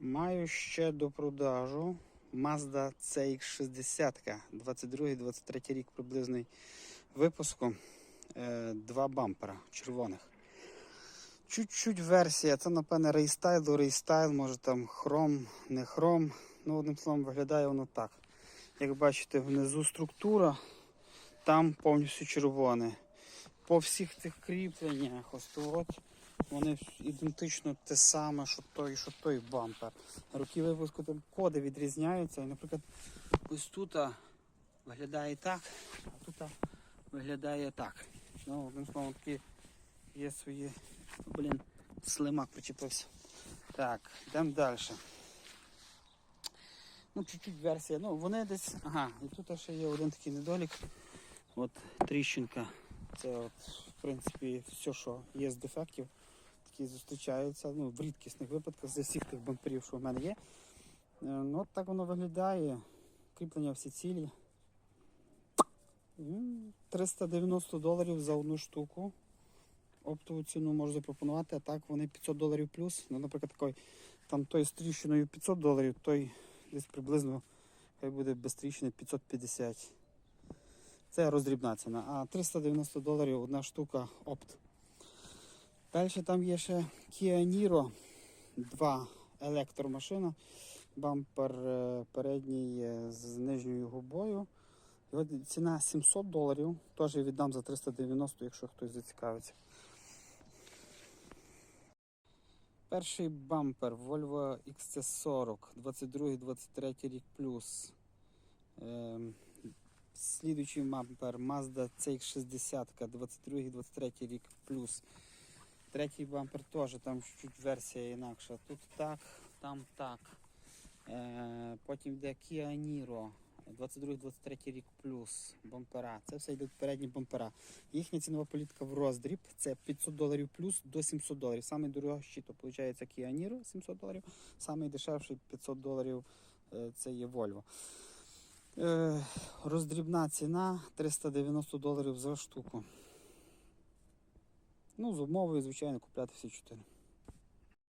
Маю ще до продажу Mazda CX-60, 22-23 рік приблизний випуску. Е, Два бампера червоних. Чуть-чуть версія, це, напевне, рейстайл до рейстайл, може там хром, не хром. Ну, одним словом, виглядає воно так. Як бачите, внизу структура, там повністю червоне. По всіх цих кріпленнях, ось то от, вони ідентично те саме, що той, що той бампер. Роки випуску коди відрізняються. І, наприклад, ось тут виглядає так, а тут виглядає так. Ну, одним словом, такі є свої. Блін, слимак причепився. Так, йдемо далі. Ну, чуть-чуть версія. Ну, вони десь. Ага, і тут ще є один такий недолік. От тріщинка. Це от, в принципі, все, що є з дефектів, такі зустрічаються. Ну, в рідкісних випадках з всіх тих бамперів, що в мене є. Е, Ну, от так воно виглядає. Кріплення всі цілі. 390 доларів за одну штуку. Оптову ціну можу запропонувати, а так вони 500 доларів плюс. Ну, наприклад, такий, там той з тріщиною 500 доларів, той десь приблизно хай буде без тріщини 550. Це роздрібна ціна. А 390 доларів одна штука опт. Далі там є ще Kia Niro 2 електромашина. Бампер е, передній е, з нижньою губою. Його ціна 700 доларів. Теж віддам за 390, якщо хтось зацікавиться. Перший бампер Volvo XC40, 22-23 рік плюс. Ем, Слідуючий бампер Mazda CX-60, 22-23 рік плюс. Третій бампер теж, там чуть версія інакша. Тут так, там так. Е, потім йде Kia Niro, 22-23 рік плюс бампера. Це все йдуть передні бампера. Їхня цінова політика в роздріб це 500 доларів плюс до 700 доларів. Самий дорожчий, то виходить Kia Niro 700 доларів, самий дешевший 500 доларів е, це є Volvo. Е, роздрібна ціна 390 доларів за штуку. Ну, з умовою, звичайно, купляти всі чотири.